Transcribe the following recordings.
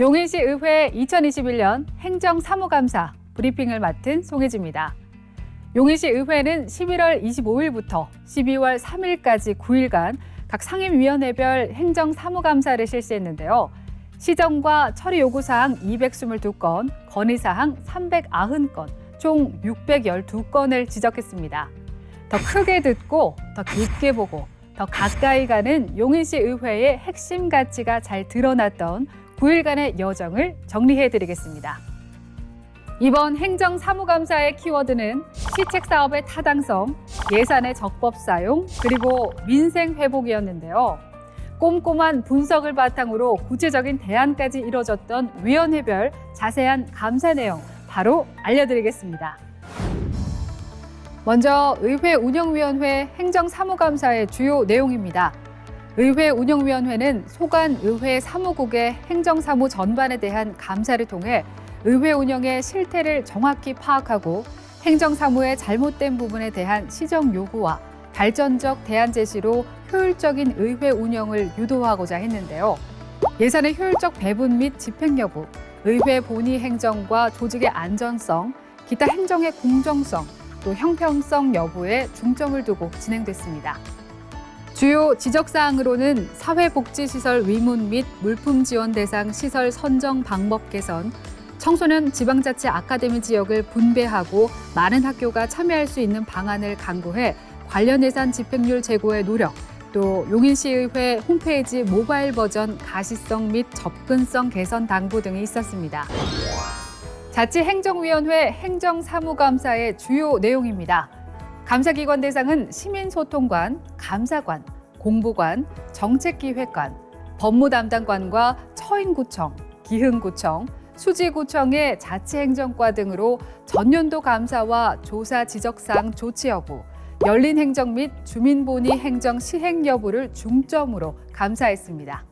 용인시 의회 2021년 행정 사무감사 브리핑을 맡은 송혜지입니다. 용인시 의회는 11월 25일부터 12월 3일까지 9일간 각 상임위원회별 행정 사무감사를 실시했는데요. 시정과 처리 요구사항 222건, 건의사항 390건, 총 612건을 지적했습니다. 더 크게 듣고, 더 깊게 보고, 더 가까이 가는 용인시 의회의 핵심 가치가 잘 드러났던 9일간의 여정을 정리해드리겠습니다. 이번 행정 사무감사의 키워드는 시책 사업의 타당성, 예산의 적법 사용, 그리고 민생 회복이었는데요. 꼼꼼한 분석을 바탕으로 구체적인 대안까지 이뤄졌던 위원회별 자세한 감사 내용 바로 알려드리겠습니다. 먼저 의회 운영위원회 행정사무감사의 주요 내용입니다. 의회 운영위원회는 소관 의회 사무국의 행정사무 전반에 대한 감사를 통해 의회 운영의 실태를 정확히 파악하고 행정사무의 잘못된 부분에 대한 시정 요구와 발전적 대안 제시로 효율적인 의회 운영을 유도하고자 했는데요. 예산의 효율적 배분 및 집행 여부, 의회 본의 행정과 조직의 안전성, 기타 행정의 공정성, 또 형평성 여부에 중점을 두고 진행됐습니다. 주요 지적사항으로는 사회복지시설 위문 및 물품 지원 대상 시설 선정 방법 개선, 청소년 지방자치 아카데미 지역을 분배하고 많은 학교가 참여할 수 있는 방안을 강구해 관련 예산 집행률 제고의 노력, 또 용인시의회 홈페이지 모바일 버전 가시성 및 접근성 개선 당부 등이 있었습니다. 자치행정위원회 행정사무감사의 주요 내용입니다. 감사기관 대상은 시민소통관, 감사관, 공보관, 정책기획관, 법무담당관과 처인구청, 기흥구청, 수지구청의 자치행정과 등으로 전년도 감사와 조사 지적사항 조치 여부, 열린 행정 및 주민본의 행정 시행 여부를 중점으로 감사했습니다.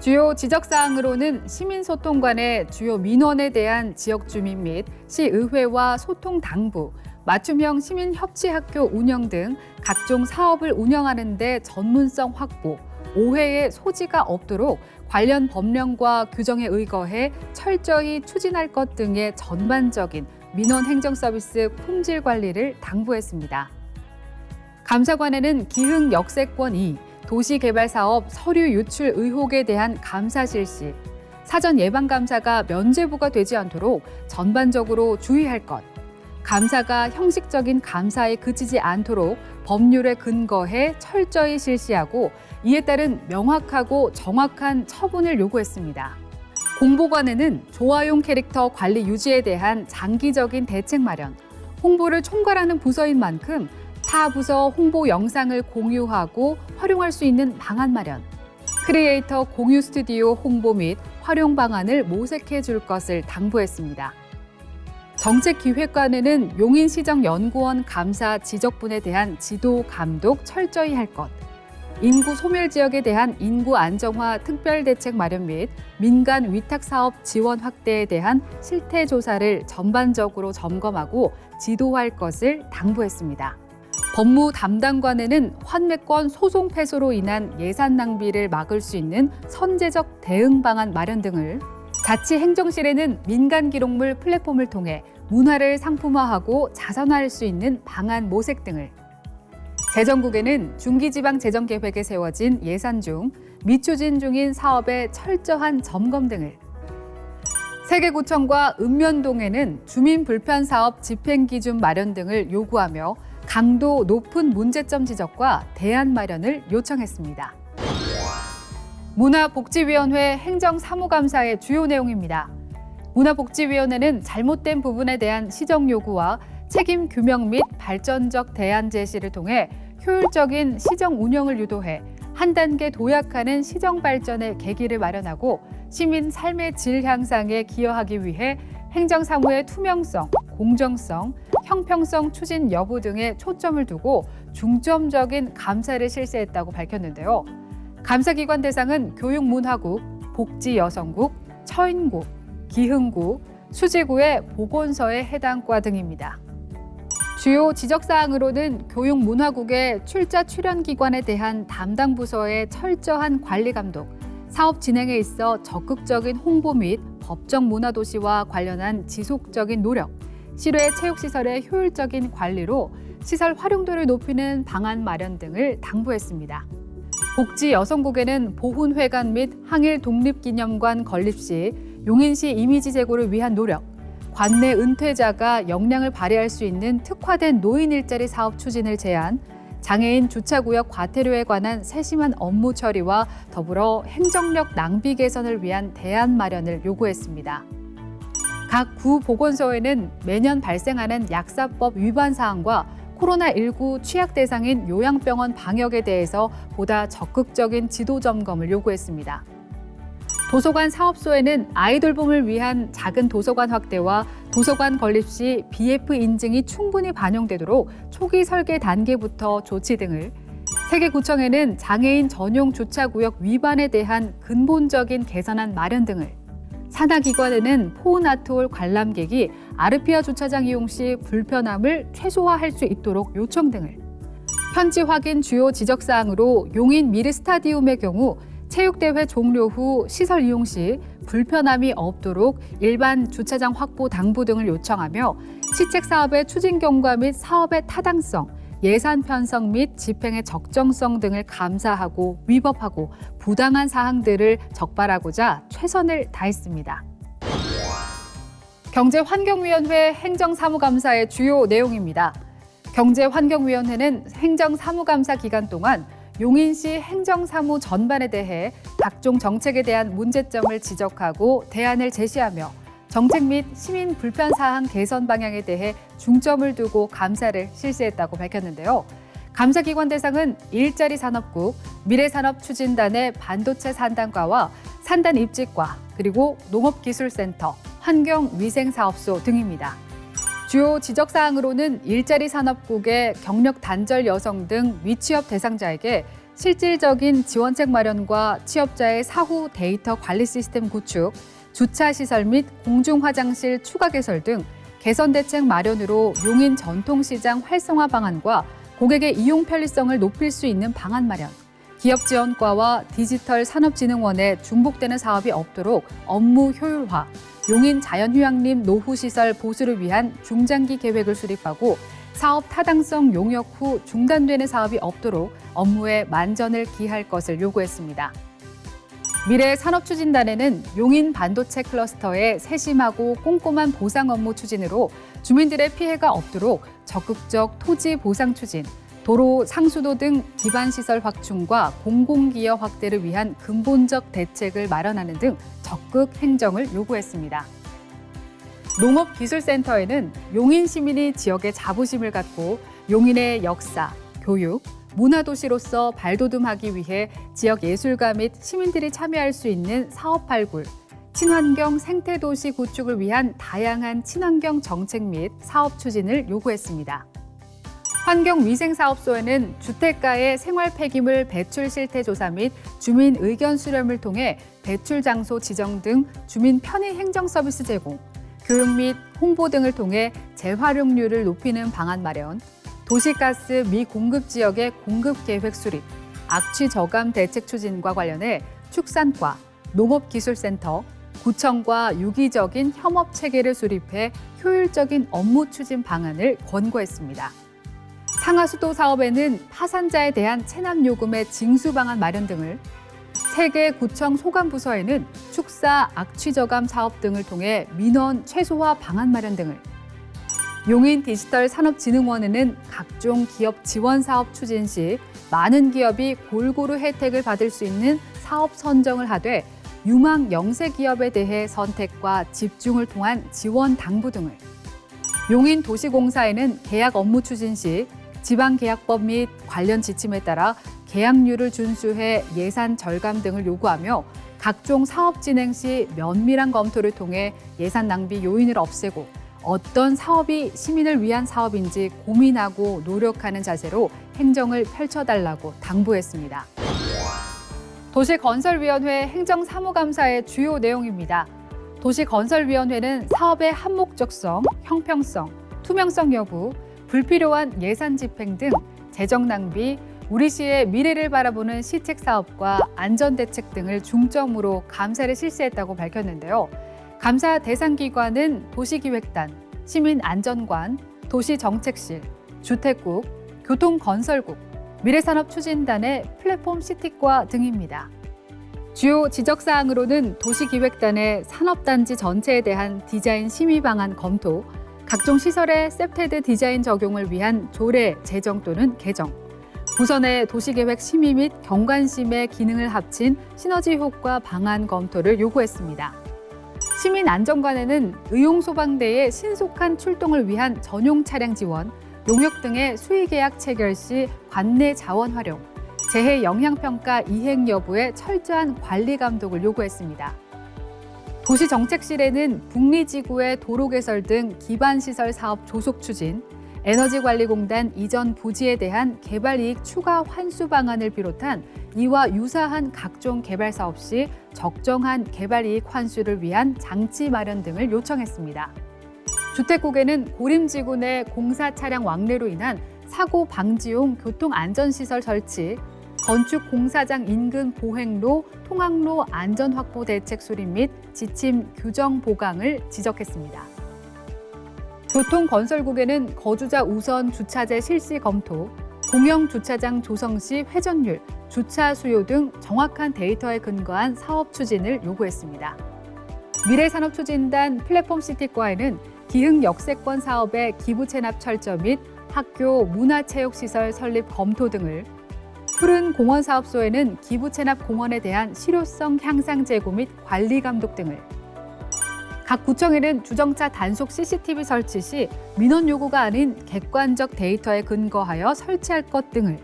주요 지적사항으로는 시민소통관의 주요 민원에 대한 지역 주민 및 시의회와 소통 당부, 맞춤형 시민협치학교 운영 등 각종 사업을 운영하는 데 전문성 확보, 오해의 소지가 없도록 관련 법령과 규정에 의거해 철저히 추진할 것 등의 전반적인 민원 행정 서비스 품질 관리를 당부했습니다. 감사관에는 기흥 역세권 2, 도시개발사업 서류 유출 의혹에 대한 감사 실시, 사전 예방 감사가 면제부가 되지 않도록 전반적으로 주의할 것, 감사가 형식적인 감사에 그치지 않도록 법률에 근거해 철저히 실시하고 이에 따른 명확하고 정확한 처분을 요구했습니다. 공보관에는 조화용 캐릭터 관리 유지에 대한 장기적인 대책 마련, 홍보를 총괄하는 부서인 만큼 타 부서 홍보 영상을 공유하고 활용할 수 있는 방안 마련, 크리에이터 공유 스튜디오 홍보 및 활용 방안을 모색해 줄 것을 당부했습니다. 정책기획관에는 용인시정연구원 감사 지적분에 대한 지도 감독 철저히 할 것, 인구 소멸 지역에 대한 인구 안정화 특별 대책 마련 및 민간 위탁 사업 지원 확대에 대한 실태 조사를 전반적으로 점검하고 지도할 것을 당부했습니다. 법무 담당관에는 환매권 소송 패소로 인한 예산 낭비를 막을 수 있는 선제적 대응 방안 마련 등을 자치행정실에는 민간 기록물 플랫폼을 통해 문화를 상품화하고 자선화할 수 있는 방안 모색 등을 재정국에는 중기지방 재정 계획에 세워진 예산 중 미추진 중인 사업의 철저한 점검 등을 세계구청과 읍면동에는 주민 불편 사업 집행 기준 마련 등을 요구하며 강도 높은 문제점 지적과 대안 마련을 요청했습니다. 문화복지위원회 행정사무감사의 주요 내용입니다. 문화복지위원회는 잘못된 부분에 대한 시정 요구와 책임 규명 및 발전적 대안 제시를 통해 효율적인 시정 운영을 유도해 한 단계 도약하는 시정 발전의 계기를 마련하고 시민 삶의 질 향상에 기여하기 위해 행정사무의 투명성, 공정성, 형평성 추진 여부 등에 초점을 두고 중점적인 감사를 실시했다고 밝혔는데요. 감사기관 대상은 교육문화국, 복지여성국, 처인국, 기흥구, 수지구의 보건소의 해당 과 등입니다. 주요 지적사항으로는 교육문화국의 출자 출연 기관에 대한 담당 부서의 철저한 관리 감독, 사업 진행에 있어 적극적인 홍보 및 법정 문화 도시와 관련한 지속적인 노력, 실외 체육시설의 효율적인 관리로 시설 활용도를 높이는 방안 마련 등을 당부했습니다. 복지 여성국에는 보훈회관 및 항일 독립기념관 건립 시 용인시 이미지 제고를 위한 노력, 관내 은퇴자가 역량을 발휘할 수 있는 특화된 노인 일자리 사업 추진을 제안, 장애인 주차구역 과태료에 관한 세심한 업무 처리와 더불어 행정력 낭비 개선을 위한 대안 마련을 요구했습니다. 각 구 보건소에는 매년 발생하는 약사법 위반 사항과 코로나19 취약 대상인 요양병원 방역에 대해서 보다 적극적인 지도 점검을 요구했습니다. 도서관 사업소에는 아이 돌봄을 위한 작은 도서관 확대와 도서관 건립 시 BF 인증이 충분히 반영되도록 초기 설계 단계부터 조치 등을 세계구청에는 장애인 전용 주차구역 위반에 대한 근본적인 개선안 마련 등을 산하기관에는 포은아트홀 관람객이 아르피아 주차장 이용 시 불편함을 최소화할 수 있도록 요청 등을 현지 확인 주요 지적 사항으로 용인 미르 스타디움의 경우 체육대회 종료 후 시설 이용 시 불편함이 없도록 일반 주차장 확보 당부 등을 요청하며 시책 사업의 추진 경과 및 사업의 타당성, 예산 편성 및 집행의 적정성 등을 감사하고 위법하고 부당한 사항들을 적발하고자 최선을 다했습니다. 경제환경위원회 행정사무감사의 주요 내용입니다. 경제환경위원회는 행정사무감사 기간 동안 용인시 행정사무 전반에 대해 각종 정책에 대한 문제점을 지적하고 대안을 제시하며 정책 및 시민 불편 사항 개선 방향에 대해 중점을 두고 감사를 실시했다고 밝혔는데요. 감사기관 대상은 일자리 산업국, 미래산업 추진단의 반도체 산단과와 산단 입직과 그리고 농업기술센터, 환경위생사업소 등입니다. 주요 지적 사항으로는 일자리 산업국의 경력 단절 여성 등 미취업 대상자에게 실질적인 지원책 마련과 취업자의 사후 데이터 관리 시스템 구축, 주차 시설 및 공중 화장실 추가 개설 등 개선 대책 마련으로 용인 전통시장 활성화 방안과 고객의 이용 편리성을 높일 수 있는 방안 마련, 기업 지원과와 디지털 산업진흥원에 중복되는 사업이 없도록 업무 효율화, 용인 자연휴양림 노후시설 보수를 위한 중장기 계획을 수립하고 사업 타당성 용역 후 중단되는 사업이 없도록 업무에 만전을 기할 것을 요구했습니다. 미래 산업추진단에는 용인 반도체 클러스터의 세심하고 꼼꼼한 보상 업무 추진으로 주민들의 피해가 없도록 적극적 토지 보상 추진, 도로, 상수도 등 기반 시설 확충과 공공기여 확대를 위한 근본적 대책을 마련하는 등 적극 행정을 요구했습니다. 농업기술센터에는 용인 시민이 지역에 자부심을 갖고 용인의 역사, 교육, 문화도시로서 발돋움하기 위해 지역 예술가 및 시민들이 참여할 수 있는 사업 발굴, 친환경 생태도시 구축을 위한 다양한 친환경 정책 및 사업 추진을 요구했습니다. 환경위생사업소에는 주택가의 생활 폐기물 배출 실태 조사 및 주민 의견 수렴을 통해 배출 장소 지정 등 주민 편의 행정 서비스 제공, 교육 및 홍보 등을 통해 재활용률을 높이는 방안 마련, 도시가스 미공급 지역의 공급 계획 수립, 악취 저감 대책 추진과 관련해 축산과 농업기술센터, 구청과 유기적인 협업 체계를 수립해 효율적인 업무 추진 방안을 권고했습니다. 상하수도 사업에는 파산자에 대한 체납 요금의 징수 방안 마련 등을 세계 구청 소관 부서에는 축사 악취 저감 사업 등을 통해 민원 최소화 방안 마련 등을 용인 디지털 산업진흥원에는 각종 기업 지원 사업 추진 시 많은 기업이 골고루 혜택을 받을 수 있는 사업 선정을 하되 유망 영세 기업에 대해 선택과 집중을 통한 지원 당부 등을 용인 도시공사에는 계약 업무 추진 시 지방계약법 및 관련 지침에 따라 계약률을 준수해 예산 절감 등을 요구하며 각종 사업 진행 시 면밀한 검토를 통해 예산 낭비 요인을 없애고 어떤 사업이 시민을 위한 사업인지 고민하고 노력하는 자세로 행정을 펼쳐달라고 당부했습니다. 도시건설위원회 행정사무감사의 주요 내용입니다. 도시건설위원회는 사업의 한목적성, 형평성, 투명성 여부, 불필요한 예산 집행 등 재정 낭비, 우리 시의 미래를 바라보는 시책 사업과 안전 대책 등을 중점으로 감사를 실시했다고 밝혔는데요. 감사 대상 기관은 도시기획단, 시민안전관, 도시정책실, 주택국, 교통건설국, 미래산업추진단의 플랫폼 시티과 등입니다. 주요 지적 사항으로는 도시기획단의 산업단지 전체에 대한 디자인 심의 방안 검토, 각종 시설의 셉테드 디자인 적용을 위한 조례 제정 또는 개정, 부선의 도시계획 심의 및 경관심의 기능을 합친 시너지 효과 방안 검토를 요구했습니다. 시민 안전관에는 의용소방대의 신속한 출동을 위한 전용 차량 지원, 용역 등의 수의계약 체결 시 관내 자원 활용, 재해 영향평가 이행 여부의 철저한 관리 감독을 요구했습니다. 도시정책실에는 북리지구의 도로 개설 등 기반시설 사업 조속 추진, 에너지관리공단 이전 부지에 대한 개발이익 추가 환수 방안을 비롯한 이와 유사한 각종 개발 사업 시 적정한 개발이익 환수를 위한 장치 마련 등을 요청했습니다. 주택국에는 고림지구 내 공사 차량 왕래로 인한 사고 방지용 교통안전시설 설치, 건축 공사장 인근 보행로, 통학로 안전 확보 대책 수립 및 지침 규정 보강을 지적했습니다. 교통건설국에는 거주자 우선 주차제 실시 검토, 공영 주차장 조성 시 회전율, 주차 수요 등 정확한 데이터에 근거한 사업 추진을 요구했습니다. 미래산업추진단 플랫폼시티과에는 기흥 역세권 사업의 기부 체납 철저 및 학교 문화체육시설 설립 검토 등을 푸른 공원 사업소에는 기부 체납 공원에 대한 실효성 향상 제고 및 관리 감독 등을. 각 구청에는 주정차 단속 CCTV 설치 시 민원 요구가 아닌 객관적 데이터에 근거하여 설치할 것 등을.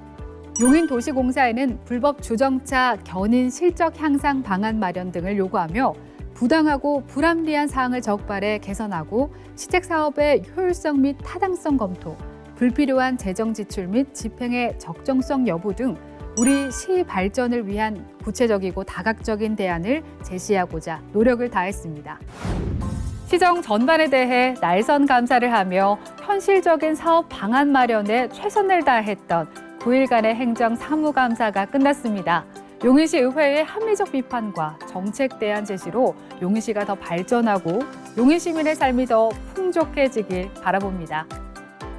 용인도시공사에는 불법 주정차 견인 실적 향상 방안 마련 등을 요구하며 부당하고 불합리한 사항을 적발해 개선하고 시책 사업의 효율성 및 타당성 검토, 불필요한 재정 지출 및 집행의 적정성 여부 등 우리 시 발전을 위한 구체적이고 다각적인 대안을 제시하고자 노력을 다했습니다. 시정 전반에 대해 날선 감사를 하며 현실적인 사업 방안 마련에 최선을 다했던 9일간의 행정 사무감사가 끝났습니다. 용인시 의회의 합리적 비판과 정책 대안 제시로 용인시가 더 발전하고 용인 시민의 삶이 더 풍족해지길 바라봅니다.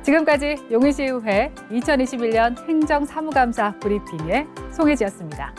지금까지 용인시 의회 2021년 행정 사무감사 브리핑의 송혜지였습니다.